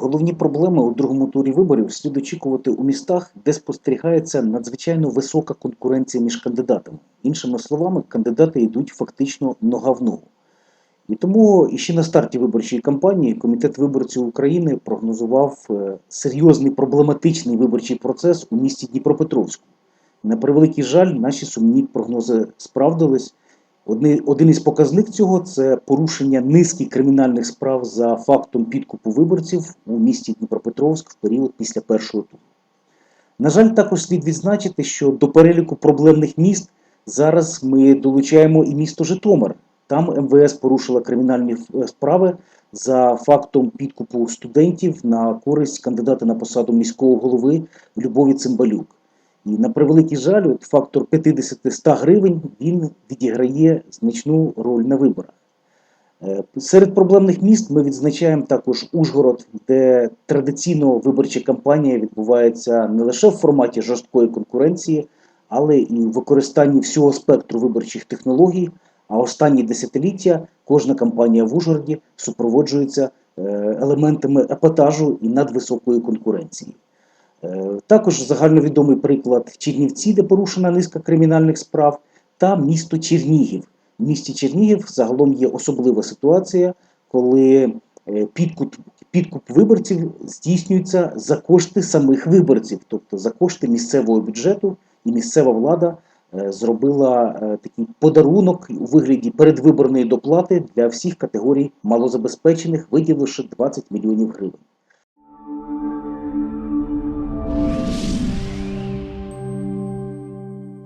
Головні проблеми у другому турі виборів слід очікувати у містах, де спостерігається надзвичайно висока конкуренція між кандидатами. Іншими словами, кандидати йдуть фактично нога в ногу. І тому іще на старті виборчої кампанії Комітет виборців України прогнозував е, серйозний проблематичний виборчий процес у місті Дніпропетровську. На превеликий жаль, наші сумні прогнози справдились. Один із показник цього це порушення низки кримінальних справ за фактом підкупу виборців у місті Дніпропетровськ в період після першого туру. На жаль, також слід відзначити, що до переліку проблемних міст зараз ми долучаємо і місто Житомир. Там МВС порушила кримінальні е, справи за фактом підкупу студентів на користь кандидата на посаду міського голови Любові Цимбалюк. І на превеликий жаль, от фактор 50-100 гривень він відіграє значну роль на виборах. Е, Серед проблемних міст ми відзначаємо також Ужгород, де традиційно виборча кампанія відбувається не лише в форматі жорсткої конкуренції, але і в використанні всього спектру виборчих технологій. А останні десятиліття кожна кампанія в Ужгороді супроводжується е, елементами епатажу і надвисокої конкуренції. Е, Також загальновідомий приклад Чернівці, де порушена низка кримінальних справ, та місто Чернігів. В місті Чернігів загалом є особлива ситуація, коли е, підкуп, підкуп виборців здійснюється за кошти самих виборців, тобто за кошти місцевого бюджету, і місцева влада е, зробила такий подарунок у вигляді передвиборної доплати для всіх категорій малозабезпечених, виділивши 20 мільйонів гривень.